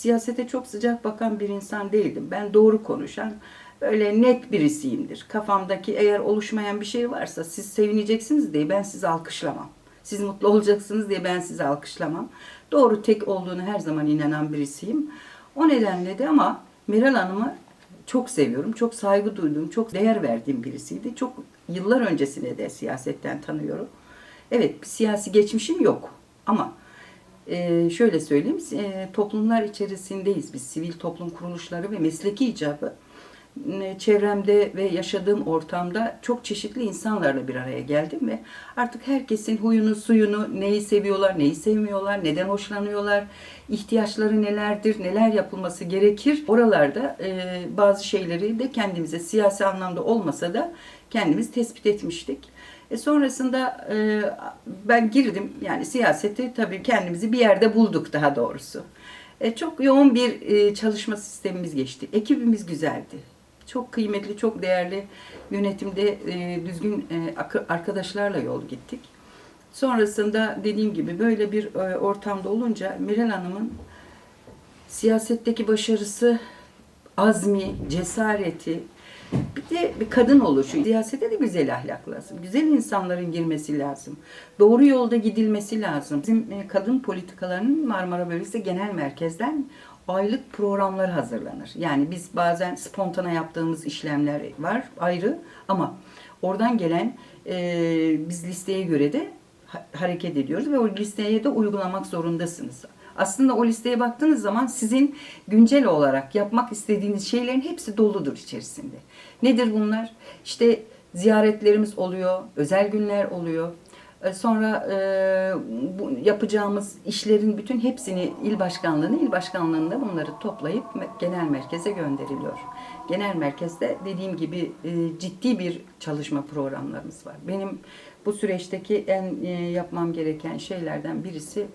Siyasete çok sıcak bakan bir insan değildim. Ben doğru konuşan, öyle net birisiyimdir. Kafamdaki eğer oluşmayan bir şey varsa siz sevineceksiniz diye ben sizi alkışlamam. Siz mutlu olacaksınız diye ben sizi alkışlamam. Doğru tek olduğunu her zaman inanan birisiyim. O nedenle de ama Meral Hanım'ı çok seviyorum, çok saygı duyduğum, çok değer verdiğim birisiydi. Çok yıllar öncesine de siyasetten tanıyorum. Evet, bir siyasi geçmişim yok ama ee, şöyle söyleyeyim, e, toplumlar içerisindeyiz biz, sivil toplum kuruluşları ve mesleki icabı. Çevremde ve yaşadığım ortamda çok çeşitli insanlarla bir araya geldim ve artık herkesin huyunu, suyunu, neyi seviyorlar, neyi sevmiyorlar, neden hoşlanıyorlar, ihtiyaçları nelerdir, neler yapılması gerekir. Oralarda e, bazı şeyleri de kendimize siyasi anlamda olmasa da kendimiz tespit etmiştik. E sonrasında e, ben girdim yani siyaseti tabii kendimizi bir yerde bulduk daha doğrusu. E, çok yoğun bir e, çalışma sistemimiz geçti. Ekibimiz güzeldi. Çok kıymetli, çok değerli yönetimde e, düzgün e, arkadaşlarla yol gittik. Sonrasında dediğim gibi böyle bir e, ortamda olunca Meral Hanım'ın siyasetteki başarısı, azmi, cesareti, de bir kadın oluşu. Siyasete de güzel ahlak lazım. Güzel insanların girmesi lazım. Doğru yolda gidilmesi lazım. Bizim e, kadın politikalarının Marmara Bölgesi Genel Merkez'den aylık programlar hazırlanır. Yani biz bazen spontane yaptığımız işlemler var ayrı ama oradan gelen e, biz listeye göre de ha- hareket ediyoruz ve o listeye de uygulamak zorundasınız. Aslında o listeye baktığınız zaman sizin güncel olarak yapmak istediğiniz şeylerin hepsi doludur içerisinde. Nedir bunlar? İşte ziyaretlerimiz oluyor, özel günler oluyor. E, Sonra e, bu yapacağımız işlerin bütün hepsini il başkanlığına, il başkanlığında bunları toplayıp genel merkeze gönderiliyor. Genel merkezde dediğim gibi e, ciddi bir çalışma programlarımız var. Benim bu süreçteki en e, yapmam gereken şeylerden birisi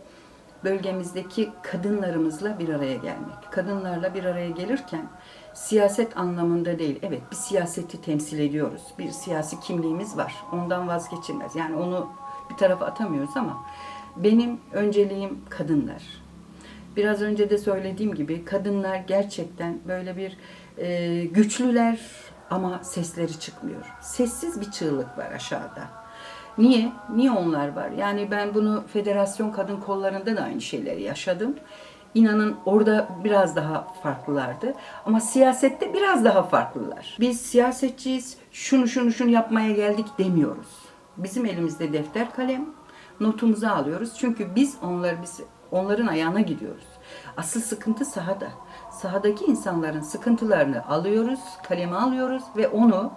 bölgemizdeki kadınlarımızla bir araya gelmek. Kadınlarla bir araya gelirken siyaset anlamında değil. Evet bir siyaseti temsil ediyoruz. Bir siyasi kimliğimiz var. Ondan vazgeçilmez. Yani onu bir tarafa atamıyoruz ama benim önceliğim kadınlar. Biraz önce de söylediğim gibi kadınlar gerçekten böyle bir e, güçlüler ama sesleri çıkmıyor. Sessiz bir çığlık var aşağıda. Niye? Niye onlar var? Yani ben bunu Federasyon Kadın Kolları'nda da aynı şeyleri yaşadım. İnanın orada biraz daha farklılardı. Ama siyasette biraz daha farklılar. Biz siyasetçiyiz, şunu şunu şunu yapmaya geldik demiyoruz. Bizim elimizde defter kalem, notumuzu alıyoruz. Çünkü biz onlar biz onların ayağına gidiyoruz. Asıl sıkıntı sahada. Sahadaki insanların sıkıntılarını alıyoruz, kaleme alıyoruz ve onu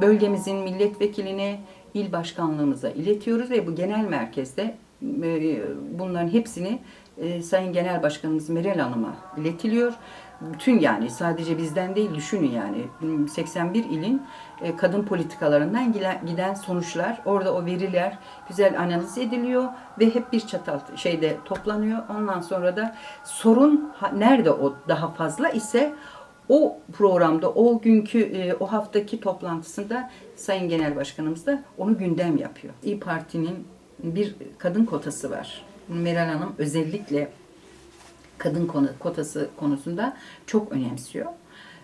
bölgemizin milletvekiline, il başkanlığımıza iletiyoruz ve bu genel merkezde e, bunların hepsini e, Sayın Genel Başkanımız Meral Hanım'a iletiliyor. Bütün yani sadece bizden değil düşünün yani 81 ilin e, kadın politikalarından giden- sonuçlar orada o veriler güzel analiz ediliyor ve hep bir çatal şeyde toplanıyor. Ondan sonra da sorun nerede o daha fazla ise o programda, o günkü, e, o haftaki toplantısında Sayın Genel Başkanımız da onu gündem yapıyor. İyi Parti'nin bir kadın kotası var. Meral Hanım özellikle kadın konu, kotası konusunda çok önemsiyor.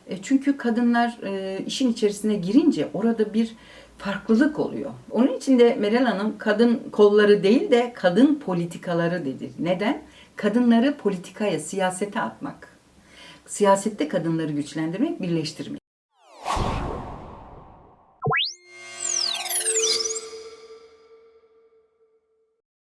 E, çünkü kadınlar e, işin içerisine girince orada bir farklılık oluyor. Onun için de Meral Hanım kadın kolları değil de kadın politikaları dedi. Neden? Kadınları politikaya, siyasete atmak. Siyasette kadınları güçlendirmek, birleştirmek.